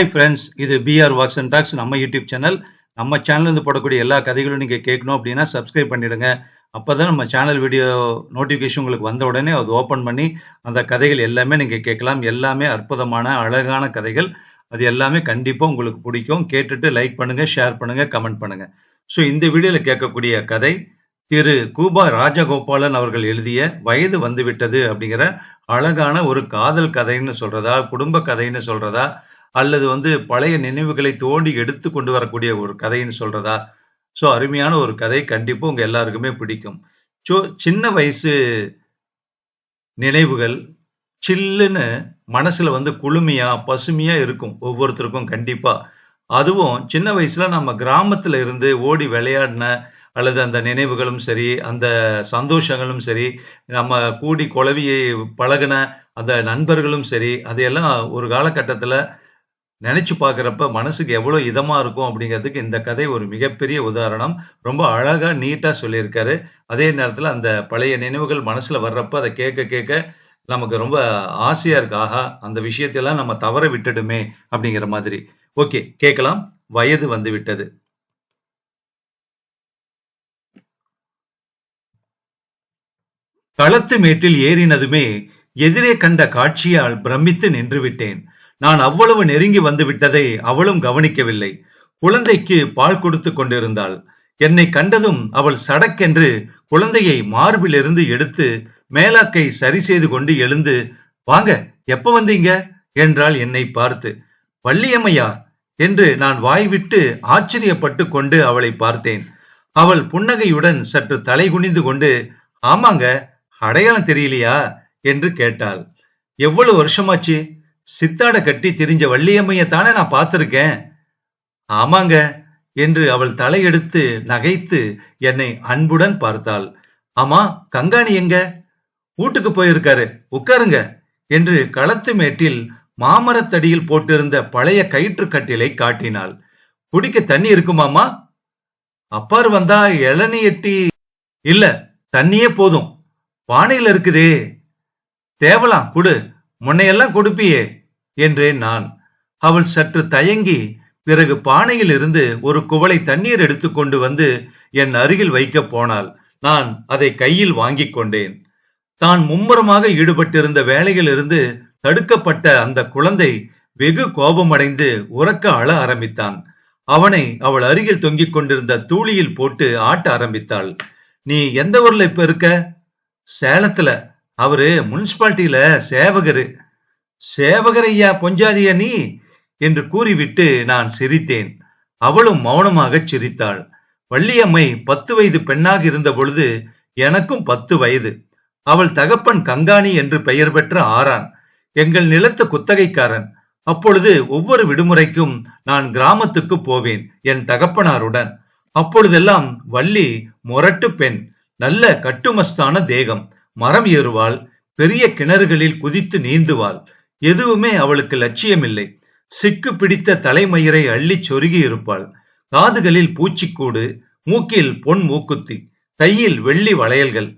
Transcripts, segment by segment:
Hi friends இது PR walks and talks நம்ம YouTube channel நம்ம சேனல்லேருந்து போடக்கூடிய எல்லா கதைகளும் நீங்கள் கேட்கணும் அப்படின்னா சப்ஸ்கிரைப் பண்ணிடுங்க. அப்போ தான் நம்ம சேனல் வீடியோ நோட்டிஃபிகேஷன் உங்களுக்கு வந்த உடனே அது ஓப்பன் பண்ணி அந்த கதைகள் எல்லாமே நீங்கள் கேட்கலாம். எல்லாமே அற்புதமான அழகான கதைகள். அது எல்லாமே கண்டிப்பாக உங்களுக்கு பிடிக்கும். கேட்டுட்டு லைக் பண்ணுங்கள் ஷேர் பண்ணுங்கள் கமெண்ட் பண்ணுங்கள் ஸோ இந்த வீடியோவில் கேட்கக்கூடிய கதை திரு கூபா ராஜகோபாலன் அவர்கள் எழுதிய வயது வந்துவிட்டது அப்படிங்கிற அழகான ஒரு காதல் கதைன்னு சொல்கிறதா குடும்ப கதைன்னு சொல்கிறதா அல்லது வந்து பழைய நினைவுகளை தோண்டி எடுத்து கொண்டு வரக்கூடிய ஒரு கதைன்னு சொல்றதா? ஸோ அருமையான ஒரு கதை. கண்டிப்பாக உங்க எல்லாருக்குமே பிடிக்கும். ஸோ சின்ன வயசு நினைவுகள் சில்லுன்னு மனசுல வந்து குளுமையா பசுமையா இருக்கும் ஒவ்வொருத்தருக்கும் கண்டிப்பா. அதுவும் சின்ன வயசுல நம்ம கிராமத்துல இருந்து ஓடி விளையாடின அல்லது அந்த நினைவுகளும் சரி அந்த சந்தோஷங்களும் சரி நம்ம கூடி குழவியை பழகின அந்த நண்பர்களும் சரி அதையெல்லாம் ஒரு காலகட்டத்தில் நினைச்சு பார்க்குறப்ப மனசுக்கு எவ்வளோ இதமா இருக்கும் அப்படிங்கிறதுக்கு இந்த கதை ஒரு மிகப்பெரிய உதாரணம். ரொம்ப அழகா நீட்டா சொல்லியிருக்காரு. அதே நேரத்தில் அந்த பழைய நினைவுகள் மனசுல வர்றப்ப அதை கேட்க கேட்க நமக்கு ரொம்ப ஆசையா இருக்கு. ஆஹா அந்த விஷயத்தையெல்லாம் நம்ம தவற விட்டுடுமே அப்படிங்கிற மாதிரி. ஓகே கேட்கலாம். வயது வந்து விட்டது. களத்து மேட்டில் ஏறினதுமே எதிரே கண்ட காட்சியால் பிரமித்து நின்று விட்டேன். நான் அவ்வளவு நெருங்கி வந்து விட்டதை அவளும் கவனிக்கவில்லை. குழந்தைக்கு பால் கொடுத்து கொண்டிருந்தாள். என்னை கண்டதும் அவள் சடக்கென்று குழந்தையை மார்பிலிருந்து எடுத்து மேலாக்கை சரி செய்து கொண்டு எழுந்து வாங்க எப்ப வந்தீங்க? என்றாள் என்னை பார்த்து. வள்ளியம்மையா? என்று நான் வாய்விட்டு ஆச்சரியப்பட்டு கொண்டு அவளை பார்த்தேன். அவள் புன்னகையுடன் சற்று தலை குனிந்து கொண்டு ஆமாங்க அடையாளம் தெரியலையா? என்று கேட்டாள். எவ்வளவு வருஷமாச்சு? சித்தாட கட்டி திரிஞ்ச வள்ளியம்மைய தானே நான் பார்த்திருக்கேன். ஆமாங்க என்று அவள் தலையெடுத்து நகைத்து என்னை அன்புடன் பார்த்தாள். ஆமா கங்காணி எங்க? வீட்டுக்கு போயிருக்காரு உட்காருங்க என்று களத்து மேட்டில் மாமரத்தடியில் போட்டிருந்த பழைய கயிற்று கட்டிலை காட்டினாள். குடிக்க தண்ணி இருக்குமாமா அப்பார் வந்தா இளநீ எட்டி இல்ல தண்ணியே போதும் பானையில இருக்குதே. தேவலாம் குடு முன்னையெல்லாம் கொடுப்பியே என்றேன் நான். அவள் சற்று தயங்கி பிறகு பானையில் இருந்து ஒரு குவளை தண்ணீர் எடுத்துக்கொண்டு வந்து என் அருகில் வைக்கப் போனாள். நான் அதை கையில் வாங்கிக் கொண்டேன். தான் மும்முரமாக ஈடுபட்டிருந்த வேலையிலிருந்து தடுக்கப்பட்ட அந்த குழந்தை வெகு கோபமடைந்து உறக்க அழ ஆரம்பித்தான். அவனை அவள் அருகில் தொங்கிக் கொண்டிருந்த தூளியில் போட்டு ஆட்ட ஆரம்பித்தாள். நீ எந்த ஊர்ல இப்ப இருக்க? சேலத்துல. அவரு முனிசிபாலிட்டியில சேவகரு. சேவகர் ஐயா பொஞ்சாதியா நீ? என்று கூறிவிட்டு நான் சிரித்தேன். அவளும் மௌனமாகச் சிரித்தாள். வள்ளியம்மை பத்து வயது பெண்ணாக இருந்த பொழுது எனக்கும் பத்து வயது. அவள் தகப்பன் கங்காணி என்று பெயர் பெற்ற ஆறான். எங்கள் நிலத்து குத்தகைக்காரன். அப்பொழுது ஒவ்வொரு விடுமுறைக்கும் நான் கிராமத்துக்கு போவேன் என் தகப்பனாருடன். அப்பொழுதெல்லாம் வள்ளி முரட்டு பெண். நல்ல கட்டுமஸ்தான தேகம். மரம் ஏறுவாள் பெரிய கிணறுகளில் குதித்து நீந்துவாள். எதுவுமே அவளுக்கு லட்சியமில்லை. சிக்கு பிடித்த தலைமயிரை அள்ளி சொருகி இருப்பாள். காதுகளில் பூச்சிக்கூடு மூக்கில் பொன் மூக்குத்தி கையில் வெள்ளி வளையல்கள்.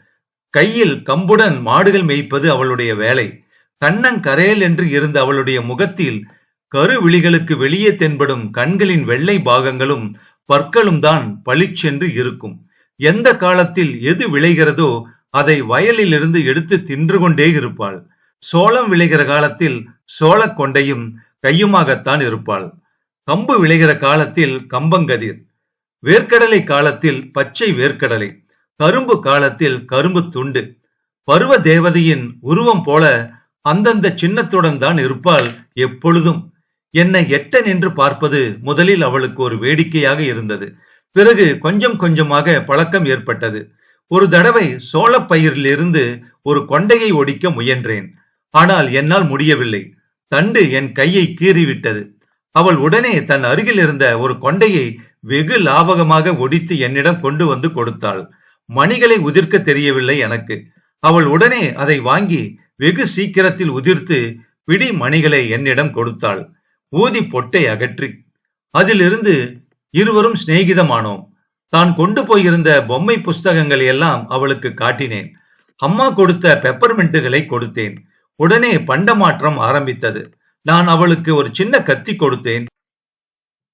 கையில் கம்புடன் மாடுகள் மேய்ப்பது அவளுடைய வேலை. கண்ணங்கரையல் என்று இருந்த அவளுடைய முகத்தில் கருவிழிகளுக்கு வெளியே தென்படும் கண்களின் வெள்ளை பாகங்களும் பற்களும் தான் பளிச்சென்று இருக்கும். எந்த காலத்தில் எது விளைகிறதோ அதை வயலிலிருந்து எடுத்து தின்று கொண்டே இருப்பாள். சோளம் விளைகிற காலத்தில் சோள கொண்டையும் கையுமாகத்தான் இருப்பாள். கம்பு விளைகிற காலத்தில் கம்பங்கதிர். வேர்க்கடலை காலத்தில் பச்சை வேர்க்கடலை. கரும்பு காலத்தில் கரும்பு துண்டு. பருவ தேவதையின் உருவம் போல அந்தந்த சின்னத்துடன் தான் இருப்பாள் எப்பொழுதும். என்னை எட்ட நின்று பார்ப்பது முதலில் அவளுக்கு ஒரு வேடிக்கையாக இருந்தது. பிறகு கொஞ்சம் கொஞ்சமாக பழக்கம் ஏற்பட்டது. ஒரு தடவை சோளப்பயிரில் இருந்து ஒரு கொண்டையை ஒடிக்க முயன்றேன். ஆனால் என்னால் முடியவில்லை. தண்டு என் கையை கீறிவிட்டது. அவள் உடனே தன் அருகில் இருந்த ஒரு கொண்டையை வெகு லாபகமாக ஒடித்து என்னிடம் கொண்டு வந்து கொடுத்தாள். மணிகளை உதிர்க்க தெரியவில்லை எனக்கு. அவள் உடனே அதை வாங்கி வெகு சீக்கிரத்தில் உதிர்த்து பிடி மணிகளை என்னிடம் கொடுத்தாள். ஊதி பொட்டை அகற்றி. அதிலிருந்து இருவரும் சிநேகிதமானோம். தான் கொண்டு போயிருந்த பொம்மை புஸ்தகங்களை எல்லாம் அவளுக்கு காட்டினேன். அம்மா கொடுத்த பெப்பர்மெண்ட்டுகளை கொடுத்தேன். உடனே பண்டமாற்றம் ஆரம்பித்தது. நான் அவளுக்கு ஒரு சின்ன கத்தி கொடுத்தேன்.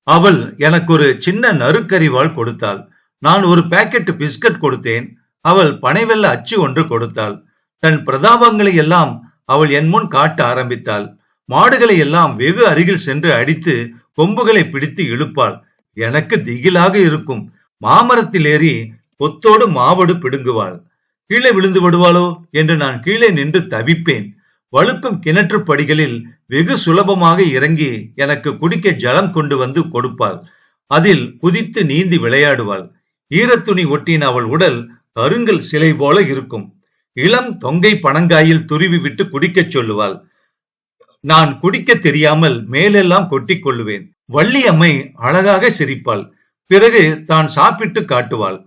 அவள் எனக்கு ஒரு சின்ன நறுக்கறிவாள் கொடுத்தாள். நான் ஒரு பாக்கெட் பிஸ்கட் கொடுத்தேன். அவள் பனைவெல்ல அச்சு ஒன்று கொடுத்தாள். தன் பிரதாபங்களை எல்லாம் அவள் என் முன் காட்ட ஆரம்பித்தாள். மாடுகளை எல்லாம் வெகு அருகில் சென்று அடித்து கொம்புகளை பிடித்து இழுப்பாள். எனக்கு திகிலாக இருக்கும். மாமரத்தில் ஏறி கொத்தோடு மாவடு பிடுங்குவாள். கீழே விழுந்து விடுவாளோ என்று நான் கீழே நின்று தவிப்பேன். வழுக்கும் கிணற்று படிகளில் வெகு சுலபமாக இறங்கி எனக்கு குடிக்க ஜலம் கொண்டு வந்து கொடுப்பாள். அதில் குதித்து நீந்தி விளையாடுவாள். ஈரத்துணி ஒட்டின அவள் உடல் கருங்கல் சிலை போல இருக்கும். இளம் தொங்கை பனங்காயில் துருவி விட்டு குடிக்கச் சொல்லுவாள். நான் குடிக்க தெரியாமல் மேலெல்லாம் கொட்டிக் கொள்ளுவேன். வள்ளி அம்மை அழகாக சிரிப்பாள். பிறகு தான் சாப்பிட்டு காட்டுவாள்.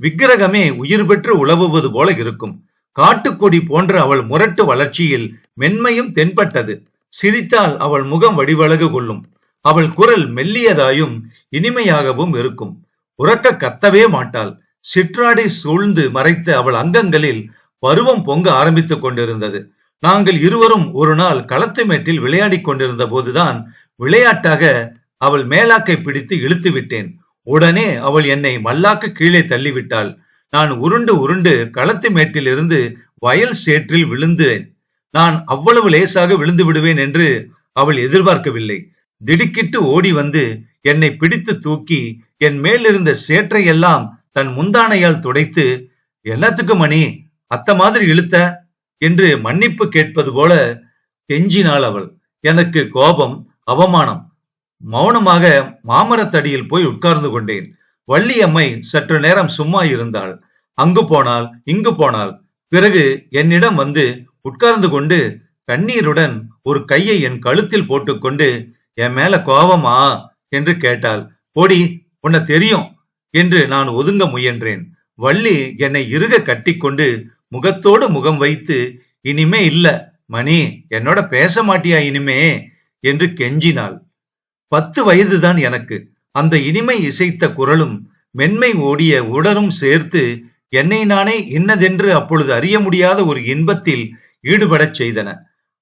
விக்கிரகமே உயிர் பெற்று உழவுவது போல இருக்கும். காட்டுக்கொடி போன்ற அவள் முரட்டு வளர்ச்சியில் மென்மையும் தென்பட்டது. சிரித்தால் அவள் முகம் வடிவழகு கொள்ளும். அவள் குரல் மெல்லியதாயும் இனிமையாகவும் இருக்கும். உறக்க கத்தவே மாட்டாள். சிற்றாடை சூழ்ந்து மறைத்த அவள் அங்கங்களில் பருவம் பொங்க ஆரம்பித்துக் கொண்டிருந்தது. நாங்கள் இருவரும் ஒரு நாள் களத்து மேட்டில் விளையாடிக் கொண்டிருந்த போதுதான் விளையாட்டாக அவள் மேலாக்கை பிடித்து இழுத்து விட்டேன் உடனே அவள் என்னை மல்லாக்கு கீழே தள்ளிவிட்டாள். நான் உருண்டு உருண்டு களத்து மேட்டிலிருந்து வயல் சேற்றில் விழுந்தேன். நான் அவ்வளவு லேசாக விழுந்து விடுவேன் என்று அவள் எதிர்பார்க்கவில்லை. திடுக்கிட்டு ஓடி வந்து என்னை பிடித்து தூக்கி என் மேல் இருந்த சேற்றை எல்லாம் தன் முந்தானையால் துடைத்து என்னத்துக்கு மணி அத்த மாதிரி இழுத்த? என்று மன்னிப்பு கேட்பது போல கெஞ்சினாள் அவள். எனக்கு கோபம் அவமானம். மௌனமாக மாமரத்தடியில் போய் உட்கார்ந்து கொண்டேன். வள்ளி அம்மை சற்று நேரம் சும்மா இருந்தாள். அங்கு போனால் இங்கு போனாள் பிறகு என்னிடம் வந்து உட்கார்ந்து கொண்டு கண்ணீருடன் ஒரு கையை என் கழுத்தில் போட்டுக்கொண்டு என் மேல கோபமா என்று கேட்டாள். போடி உன்னை தெரியும் என்று நான் ஒதுங்க முயன்றேன். வள்ளி என்னை இறுக கட்டிக்கொண்டு முகத்தோடு முகம் வைத்து இனிமே இல்ல மணி என்னோட பேச மாட்டியா இனிமே? என்று கெஞ்சினாள். பத்து வயதுதான் எனக்கு. அந்த இனிமை இசைத்த குரலும் மென்மை ஓடிய உடலும் சேர்த்து என்னை நானே இன்னதென்று அப்பொழுது அறிய முடியாத ஒரு இன்பத்தில் ஈடுபடச் செய்தன.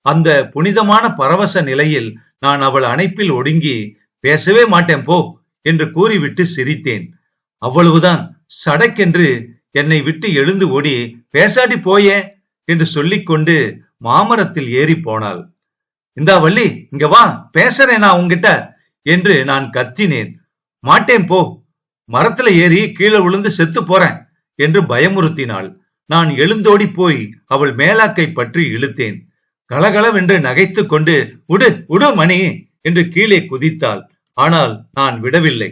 அந்த புனிதமான பரவச நிலையில் நான் அவள் அணைப்பில் ஒடுங்கி பேசவே மாட்டேன் போ என்று கூறிவிட்டு சிரித்தேன். அவ்வளவுதான் சடக்கென்று என்னை விட்டு எழுந்து ஓடி பேசாடி போயே என்று சொல்லிக்கொண்டு மாமரத்தில் ஏறி போனாள். இந்தா வள்ளி இங்க வா பேசுறேன் நான் உங்ககிட்ட என்று நான் கத்தினேன். மாட்டேன் போ. மரத்துல ஏறி கீழே விழுந்து செத்து போறேன் என்று பயமுறுத்தினாள். நான் எழுந்தோடி போய் அவள் மேலாக்கை பற்றி இழுத்தேன். கலகலவென்று நகைத்து கொண்டு உடு உடு மணி என்று கீழே குதித்தாள். ஆனால் நான் விடவில்லை.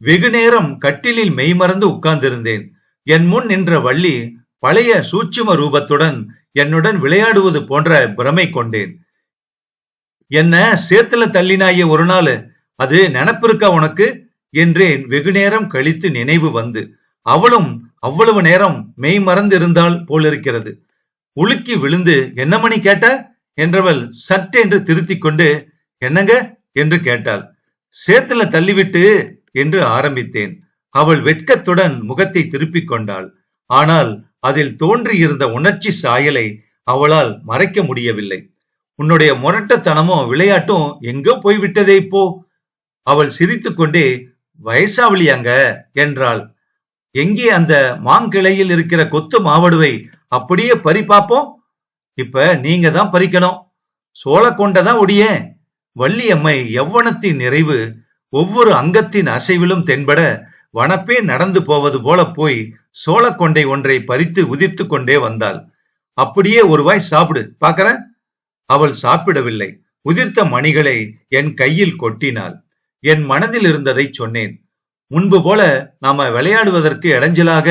வெகு நேரம் கட்டிலில் மெய்மறந்து உட்கார்ந்திருந்தேன். என் முன் நின்ற வள்ளி பழைய சூட்சும ரூபத்துடன் என்னுடன் விளையாடுவது போன்ற பிரமை கொண்டேன். என்ன சேத்துல தள்ளினாயே ஒரு நாள்? அது நினப்பிருக்கா உனக்கு? என்றேன். வெகு நேரம் கழித்து நினைவு வந்து. அவளும் அவ்வளவு நேரம் மெய் மறந்து இருந்தால் போலிருக்கிறது. உலுக்கி விழுந்து என்ன மணி கேட்ட? என்றவள் சட்டென்று திருத்தி கொண்டு என்னங்க? என்று கேட்டாள். சேத்துல தள்ளிவிட்டு என்று ஆரம்பித்தேன். அவள் வெட்கத்துடன் முகத்தை திருப்பிக் கொண்டாள். ஆனால் அதில் தோன்றியிருந்த உணர்ச்சி சாயலை அவளால் மறைக்க முடியவில்லை. உன்னுடைய முரட்டத்தனமும் விளையாட்டும் எங்கோ போய்விட்டதே இப்போ அவள் சிரித்துக்கொண்டே வயசாவளியாங்க என்றாள். எங்கே அந்த மாங்கிளையில் இருக்கிற கொத்து மாவடுவை அப்படியே பறி பார்ப்போம் இப்ப நீங்க தான் பறிக்கணும். சோழ கொண்டதான் ஒடிய. வள்ளி அம்மை எவ்வனத்தின் நிறைவு ஒவ்வொரு அங்கத்தின் அசைவிலும் தென்பட வனப்பே நடந்து போவது போல போய் சோளக்கொண்டை ஒன்றை பறித்து உதிர்த்து கொண்டே வந்தாள். அப்படியே ஒரு வாய் சாப்பிடு. பாக்கற அவள் சாப்பிடவில்லை. உதிர்த்த மணிகளை என் கையில் கொட்டினாள். என் மனதில் இருந்ததை சொன்னேன். முன்பு போல நாம விளையாடுவதற்கு இடைஞ்சலாக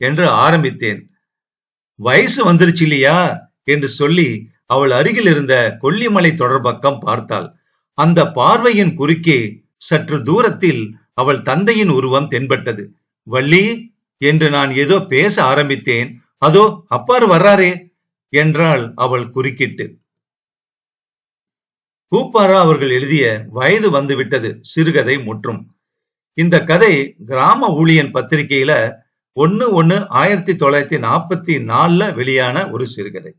என்று ஆரம்பித்தேன். வயசு வந்துருச்சு இல்லையா? என்று சொல்லி அவள் அருகில் இருந்த கொல்லிமலை தொடர்பக்கம் பார்த்தாள். அந்த பார்வையின் குறுக்கே சற்று தூரத்தில் அவள் தந்தையின் உருவம் தென்பட்டது. வள்ளி என்று நான் ஏதோ பேச ஆரம்பித்தேன். அதோ அப்பாறு வர்றாரே என்றாள் அவள் குறுக்கிட்டு. பூப்பாரா அவர்கள் எழுதிய வயது வந்துவிட்டது சிறுகதை முற்றும். இந்த கதை கிராம ஊழியன் பத்திரிகையில ஒன்னு ஒன்னு ஆயிரத்தி தொள்ளாயிரத்தி நாற்பத்தி நாலுல வெளியான ஒரு சிறுகதை.